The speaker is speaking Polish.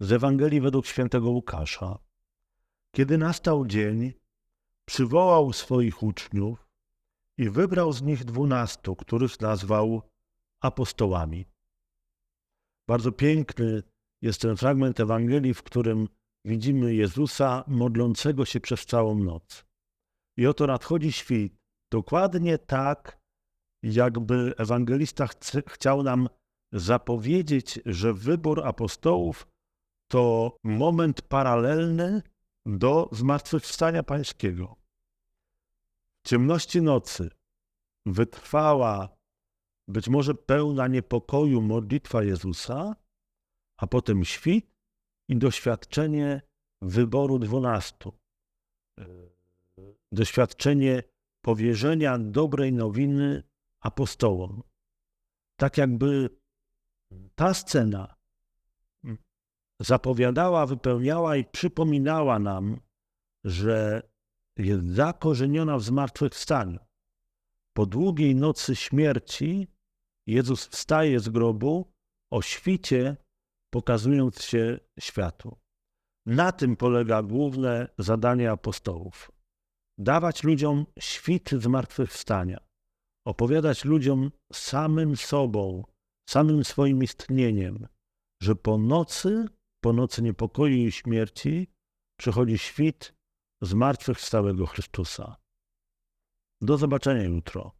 z Ewangelii według świętego Łukasza. Kiedy nastał dzień, przywołał swoich uczniów i wybrał z nich dwunastu, których nazwał apostołami. Bardzo piękny jest ten fragment Ewangelii, w którym widzimy Jezusa modlącego się przez całą noc. I oto nadchodzi świt, dokładnie tak, jakby ewangelista chce, chciał nam zapowiedzieć, że wybór apostołów to moment paralelny do zmartwychwstania pańskiego. W ciemności nocy wytrwała, być może pełna niepokoju modlitwa Jezusa, a potem świt i doświadczenie wyboru dwunastu. Doświadczenie powierzenia dobrej nowiny apostołom. Tak jakby ta scena zapowiadała, wypełniała i przypominała nam, że jest zakorzeniona w zmartwychwstaniu. Po długiej nocy śmierci Jezus wstaje z grobu o świcie, pokazując się światu. Na tym polega główne zadanie apostołów. Dawać ludziom świt zmartwychwstania. Opowiadać ludziom samym sobą, samym swoim istnieniem, że po nocy, po nocy niepokoju i śmierci przychodzi świt zmartwychwstałego Chrystusa. Do zobaczenia jutro.